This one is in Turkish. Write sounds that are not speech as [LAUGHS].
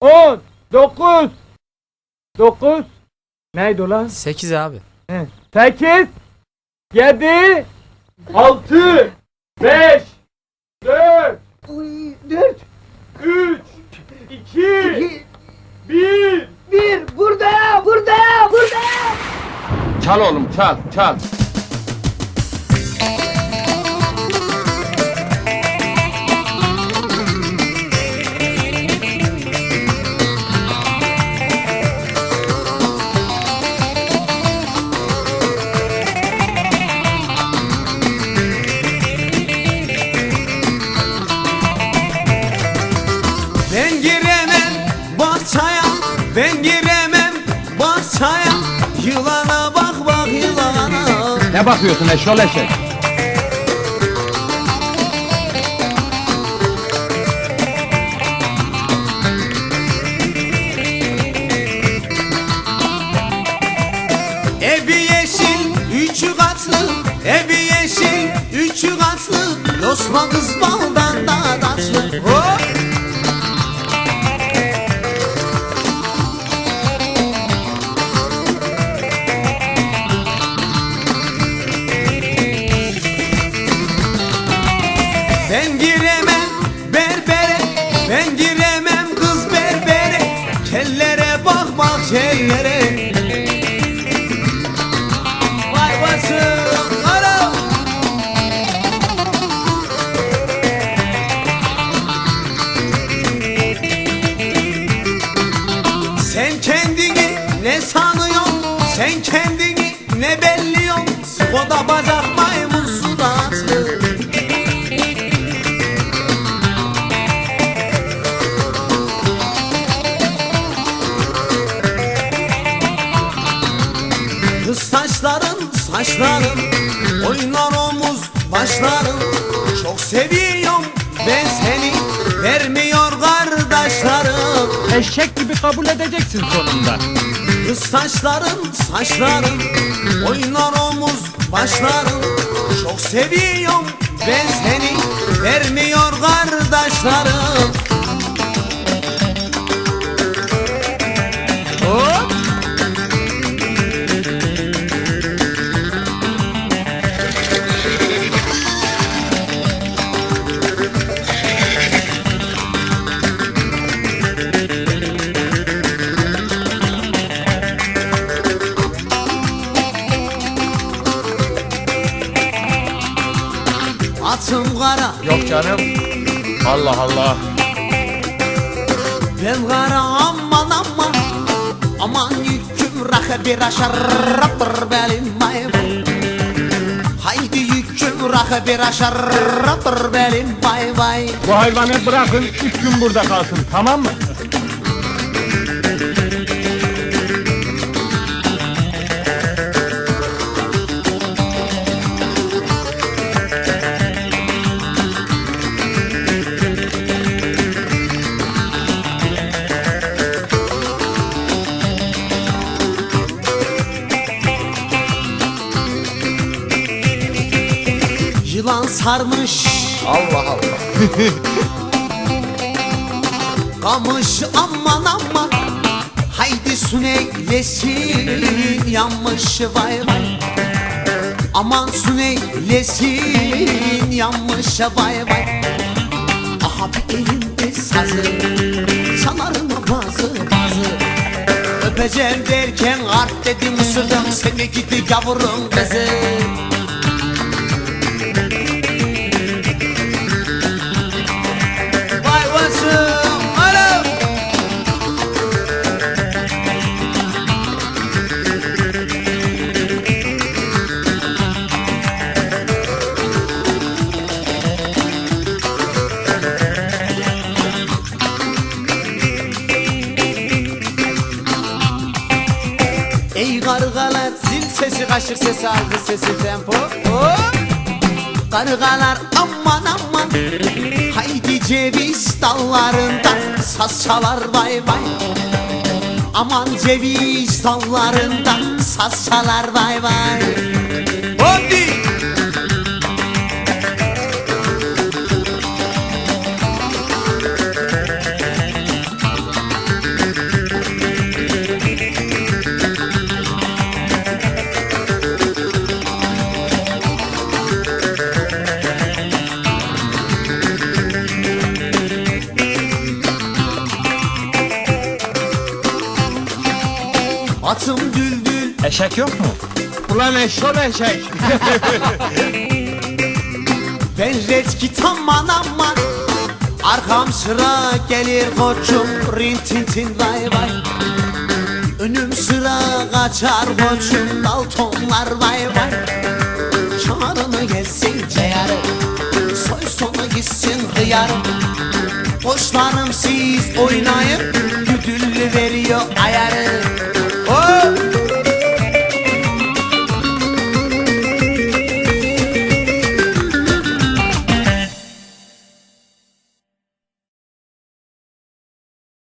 On, dokuz, dokuz. Neydi ulan? 8 abi. He. Sekiz, yedi, altı, beş, dört, Uy, dört, üç, iki, iki, bir. bir, burada, burada, burada. Çal oğlum çal çal. Ben giremem bahçaya. Yılana bak bak yılana. Ne bakıyorsun eşol eşek? Evi yeşil, üçü katlı, evi yeşil, üçü katlı. Yosma kız baldan kendini ne belliyorsun? O da bacak maymun suratlı. Kız saçların saçların Oynar omuz başların Çok seviyorum ben seni Vermiyor kardeşlerim Eşek gibi kabul edeceksin sonunda. Kız saçların saçların Oynar omuz başların. Çok seviyorum ben seni Vermiyor kardeşlerim Atım kara Yok canım. Allah Allah. Ben kara aman aman Aman yüküm rakı bir aşarrattır belim vay Haydi yüküm rakı bir aşarrattır belim vay vay Bu hayvanı bırakın üç gün burada kalsın tamam mı? Yılan sarmış. Allah Allah. [LAUGHS] Kamış aman aman Haydi su neylesin Yanmış vay vay. Aman su neylesin Yanmış vay vay. Aha bir elimde sazı Çalarım bazı bazı. Öpeceğim derken art dedim ısırdım Seni gidi yavrum kızı kargalar zil sesi kaşık sesi algı sesi tempo! Kargalar aman aman Haydi ceviz dallarında saz çalar vay vay Aman ceviz dallarında saz çalar vay vay Hadi! Atım düldül Eşek yok mu? Ulan eşol eşek. [LAUGHS] Ben retki aman aman. Arkam sıra gelir koçum. Rin tin tin vay vay. Önüm sıra kaçar koçum. Daltonlar vay vay. Çağrını gelsin ceyarı. Soy sonu gitsin hıyarım Koçlarım siz oynayın. Güdüllü veriyor ayarı